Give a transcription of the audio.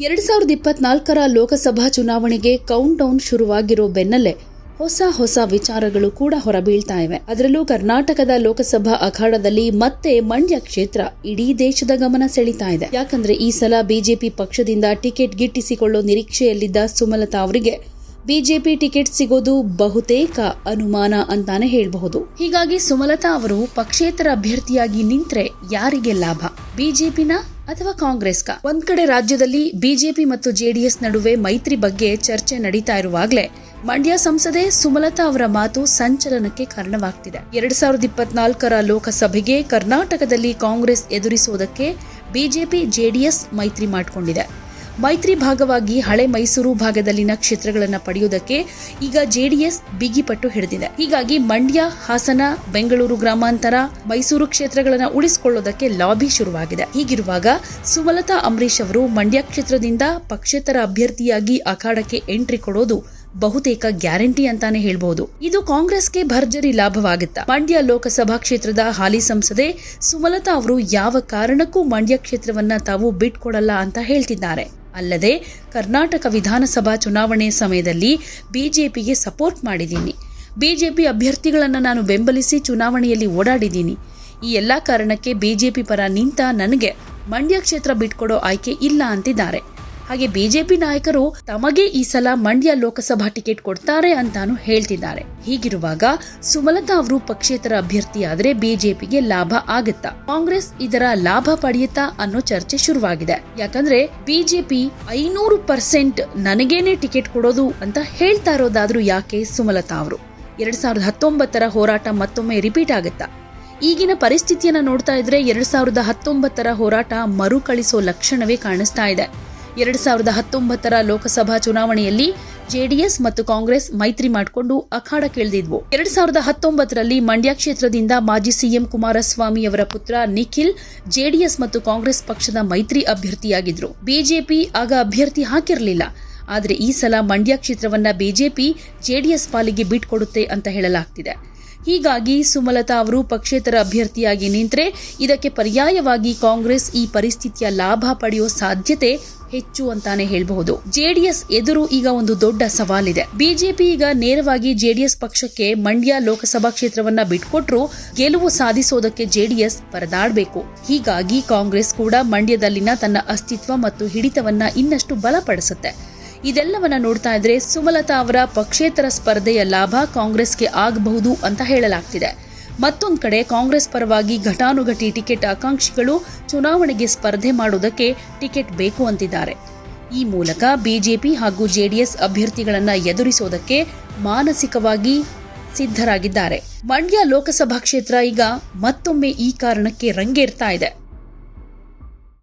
ಎರಡ್ ಸಾವಿರದ ಇಪ್ಪತ್ನಾಲ್ಕರ ಲೋಕಸಭಾ ಚುನಾವಣೆಗೆ ಕೌಂಟ್ ಡೌನ್ ಶುರುವಾಗಿರೋ ಬೆನ್ನಲ್ಲೇ ಹೊಸ ಹೊಸ ವಿಚಾರಗಳು ಕೂಡ ಹೊರಬೀಳ್ತಾ ಇವೆ. ಅದರಲ್ಲೂ ಕರ್ನಾಟಕದ ಲೋಕಸಭಾ ಅಖಾಡದಲ್ಲಿ ಮತ್ತೆ ಮಂಡ್ಯ ಕ್ಷೇತ್ರ ಇಡೀ ದೇಶದ ಗಮನ ಸೆಳೀತಾ ಇದೆ. ಯಾಕಂದ್ರೆ ಈ ಸಲ ಬಿಜೆಪಿ ಪಕ್ಷದಿಂದ ಟಿಕೆಟ್ ಗಿಟ್ಟಿಸಿಕೊಳ್ಳೋ ನಿರೀಕ್ಷೆಯಲ್ಲಿದ್ದ ಸುಮಲತಾ ಅವರಿಗೆ ಬಿಜೆಪಿ ಟಿಕೆಟ್ ಸಿಗೋದು ಬಹುತೇಕ ಅನುಮಾನ ಅಂತಾನೆ ಹೇಳಬಹುದು. ಹೀಗಾಗಿ ಸುಮಲತಾ ಅವರು ಪಕ್ಷೇತರ ಅಭ್ಯರ್ಥಿಯಾಗಿ ನಿಂತ್ರೆ ಯಾರಿಗೆ ಲಾಭ? ಬಿಜೆಪಿನ ಅಥವಾ ಕಾಂಗ್ರೆಸ್ಗ ಒಂದ್ ಕಡೆ ರಾಜ್ಯದಲ್ಲಿ ಬಿಜೆಪಿ ಮತ್ತು ಜೆಡಿಎಸ್ ನಡುವೆ ಮೈತ್ರಿ ಬಗ್ಗೆ ಚರ್ಚೆ ನಡೀತಾ ಇರುವಾಗಲೇ, ಮಂಡ್ಯ ಸಂಸದೆ ಸುಮಲತಾ ಅವರ ಮಾತು ಸಂಚಲನಕ್ಕೆ ಕಾರಣವಾಗ್ತಿದೆ. ಎರಡ್ ಸಾವಿರದ ಇಪ್ಪತ್ನಾಲ್ಕರ ಲೋಕಸಭೆಗೆ ಕರ್ನಾಟಕದಲ್ಲಿ ಕಾಂಗ್ರೆಸ್ ಎದುರಿಸುವುದಕ್ಕೆ ಬಿಜೆಪಿ, ಜೆಡಿಎಸ್ ಮೈತ್ರಿ ಮಾಡಿಕೊಂಡಿದೆ. ಮೈತ್ರಿ ಭಾಗವಾಗಿ ಹಳೆ ಮೈಸೂರು ಭಾಗದಲ್ಲಿನ ಕ್ಷೇತ್ರಗಳನ್ನು ಪಡೆಯುವುದಕ್ಕೆ ಈಗ ಜೆಡಿಎಸ್ ಬಿಗಿಪಟ್ಟು ಹಿಡಿದಿದೆ. ಹೀಗಾಗಿ ಮಂಡ್ಯ, ಹಾಸನ, ಬೆಂಗಳೂರು ಗ್ರಾಮಾಂತರ ಮೈಸೂರು ಕ್ಷೇತ್ರಗಳನ್ನು ಉಳಿಸಿಕೊಳ್ಳುವುದಕ್ಕೆ ಲಾಬಿ ಶುರುವಾಗಿದೆ. ಹೀಗಿರುವಾಗ ಸುಮಲತಾ ಅಂಬರೀಶ್ ಅವರು ಮಂಡ್ಯ ಕ್ಷೇತ್ರದಿಂದ ಪಕ್ಷೇತರ ಅಭ್ಯರ್ಥಿಯಾಗಿ ಅಖಾಡಕ್ಕೆ ಎಂಟ್ರಿ ಕೊಡೋದು ಬಹುತೇಕ ಗ್ಯಾರಂಟಿ ಅಂತಾನೆ ಹೇಳಬಹುದು ಇದು ಕಾಂಗ್ರೆಸ್ಗೆ ಭರ್ಜರಿ ಲಾಭವಾಗುತ್ತಾ? ಮಂಡ್ಯ ಲೋಕಸಭಾ ಕ್ಷೇತ್ರದ ಹಾಲಿ ಸಂಸದೆ ಸುಮಲತಾ ಅವರು ಯಾವ ಕಾರಣಕ್ಕೂ ಮಂಡ್ಯ ಕ್ಷೇತ್ರವನ್ನ ತಾವು ಬಿಟ್ಕೊಡಲ್ಲ ಅಂತ ಹೇಳ್ತಿದ್ದಾರೆ. ಅಲ್ಲದೆ ಕರ್ನಾಟಕ ವಿಧಾನಸಭಾ ಚುನಾವಣೆ ಸಮಯದಲ್ಲಿ ಬಿಜೆಪಿಗೆ ಸಪೋರ್ಟ್ ಮಾಡಿದ್ದೀನಿ. ಬಿಜೆಪಿ ಅಭ್ಯರ್ಥಿಗಳನ್ನು ನಾನು ಬೆಂಬಲಿಸಿ ಚುನಾವಣೆಯಲ್ಲಿ ಓಡಾಡಿದ್ದೀನಿ. ಈ ಎಲ್ಲ ಕಾರಣಕ್ಕೆ ಬಿಜೆಪಿ ಪರ ನಿಂತ ನನಗೆ ಮಂಡ್ಯ ಕ್ಷೇತ್ರ ಬಿಟ್ಕೊಡೋ ಆಯ್ಕೆ ಇಲ್ಲ ಅಂತಿದ್ದಾರೆ. ಹಾಗೆ ಬಿಜೆಪಿ ನಾಯಕರು ತಮಗೆ ಈ ಸಲ ಮಂಡ್ಯ ಲೋಕಸಭಾ ಟಿಕೆಟ್ ಕೊಡ್ತಾರೆ ಅಂತಾನು ಹೇಳ್ತಿದ್ದಾರೆ. ಹೀಗಿರುವಾಗ ಸುಮಲತಾ ಅವರು ಪಕ್ಷೇತರ ಅಭ್ಯರ್ಥಿಯಾದ್ರೆ ಬಿಜೆಪಿಗೆ ಲಾಭ ಆಗುತ್ತಾ? ಕಾಂಗ್ರೆಸ್ ಇದರ ಲಾಭ ಪಡೆಯುತ್ತಾ ಅನ್ನೋ ಚರ್ಚೆ ಶುರುವಾಗಿದೆ. ಯಾಕಂದ್ರೆ ಬಿಜೆಪಿ ಐನೂರು ಪರ್ಸೆಂಟ್ ನನಗೇನೆ ಟಿಕೆಟ್ ಕೊಡೋದು ಅಂತ ಹೇಳ್ತಾ ಇರೋದಾದ್ರೂ ಯಾಕೆ ಸುಮಲತಾ ಅವರು? ಎರಡ್ ಸಾವಿರದ ಹತ್ತೊಂಬತ್ತರ ಹೋರಾಟ ಮತ್ತೊಮ್ಮೆ ರಿಪೀಟ್ ಆಗುತ್ತಾ? ಈಗಿನ ಪರಿಸ್ಥಿತಿಯನ್ನ ನೋಡ್ತಾ ಇದ್ರೆ ಎರಡ್ ಸಾವಿರದ ಹತ್ತೊಂಬತ್ತರ ಹೋರಾಟ ಮರುಕಳಿಸೋ ಲಕ್ಷಣವೇ ಕಾಣಿಸ್ತಾ ಇದೆ. ಎರಡ್ ಸಾವಿರದ ಹತ್ತೊಂಬತ್ತರ ಲೋಕಸಭಾ ಚುನಾವಣೆಯಲ್ಲಿ ಜೆಡಿಎಸ್ ಮತ್ತು ಕಾಂಗ್ರೆಸ್ ಮೈತ್ರಿ ಮಾಡಿಕೊಂಡು ಅಖಾಡಕ್ಕಿಳಿದಿದ್ವು ಎರಡು ಸಾವಿರದ ಹತ್ತೊಂಬತ್ತರಲ್ಲಿ ಮಂಡ್ಯ ಕ್ಷೇತ್ರದಿಂದ ಮಾಜಿ ಸಿಎಂ ಕುಮಾರಸ್ವಾಮಿ ಅವರ ಪುತ್ರ ನಿಖಿಲ್ ಜೆಡಿಎಸ್ ಮತ್ತು ಕಾಂಗ್ರೆಸ್ ಪಕ್ಷದ ಮೈತ್ರಿ ಅಭ್ಯರ್ಥಿಯಾಗಿದ್ರು. ಬಿಜೆಪಿ ಆಗ ಅಭ್ಯರ್ಥಿ ಹಾಕಿರಲಿಲ್ಲ. ಆದರೆ ಈ ಸಲ ಮಂಡ್ಯ ಕ್ಷೇತ್ರವನ್ನ ಬಿಜೆಪಿ ಜೆಡಿಎಸ್ ಪಾಲಿಗೆ ಬಿಟ್ಕೊಡುತ್ತೆ ಅಂತ ಹೇಳಲಾಗ್ತಿದೆ. ಹೀಗಾಗಿ ಸುಮಲತಾ ಅವರು ಪಕ್ಷೇತರ ಅಭ್ಯರ್ಥಿಯಾಗಿ ನಿಂತರೆ ಇದಕ್ಕೆ ಪರ್ಯಾಯವಾಗಿ ಕಾಂಗ್ರೆಸ್ ಈ ಪರಿಸ್ಥಿತಿಯ ಲಾಭ ಪಡೆಯುವ ಸಾಧ್ಯತೆ ಹೆಚ್ಚು ಅಂತಾನೆ ಹೇಳಬಹುದು. ಜೆಡಿಎಸ್ ಎದುರು ಈಗ ಒಂದು ದೊಡ್ಡ ಸವಾಲಿದೆ. ಬಿಜೆಪಿ ಈಗ ನೇರವಾಗಿ ಜೆಡಿಎಸ್ ಪಕ್ಷಕ್ಕೆ ಮಂಡ್ಯ ಲೋಕಸಭಾ ಕ್ಷೇತ್ರವನ್ನ ಬಿಟ್ಕೊಟ್ರು ಗೆಲುವು ಸಾಧಿಸೋದಕ್ಕೆ ಜೆಡಿಎಸ್ ಪರದಾಡಬೇಕು. ಹೀಗಾಗಿ ಕಾಂಗ್ರೆಸ್ ಕೂಡ ಮಂಡ್ಯದಲ್ಲಿನ ತನ್ನ ಅಸ್ತಿತ್ವ ಮತ್ತು ಹಿಡಿತವನ್ನ ಇನ್ನಷ್ಟು ಬಲಪಡಿಸುತ್ತೆ. ಇದೆಲ್ಲವನ್ನ ನೋಡ್ತಾ ಇದ್ರೆ ಸುಮಲತಾ ಅವರ ಪಕ್ಷೇತರ ಸ್ಪರ್ಧೆಯ ಲಾಭ ಕಾಂಗ್ರೆಸ್ಗೆ ಆಗಬಹುದು ಅಂತ ಹೇಳಲಾಗ್ತಿದೆ. ಮತ್ತೊಂದು ಕಡೆ ಕಾಂಗ್ರೆಸ್ ಪರವಾಗಿ ಘಟಾನುಘಟಿ ಟಿಕೆಟ್ ಆಕಾಂಕ್ಷಿಗಳು ಚುನಾವಣೆಗೆ ಸ್ಪರ್ಧೆ ಮಾಡುವುದಕ್ಕೆ ಟಿಕೆಟ್ ಬೇಕು ಅಂತಿದ್ದಾರೆ. ಈ ಮೂಲಕ ಬಿಜೆಪಿ ಹಾಗೂ ಜೆಡಿಎಸ್ ಅಭ್ಯರ್ಥಿಗಳನ್ನ ಎದುರಿಸೋದಕ್ಕೆ ಮಾನಸಿಕವಾಗಿ ಸಿದ್ಧರಾಗಿದ್ದಾರೆ. ಮಂಡ್ಯ ಲೋಕಸಭಾ ಕ್ಷೇತ್ರ ಈಗ ಮತ್ತೊಮ್ಮೆ ಈ ಕಾರಣಕ್ಕೆ ರಂಗೇರ್ತಾ ಇದೆ.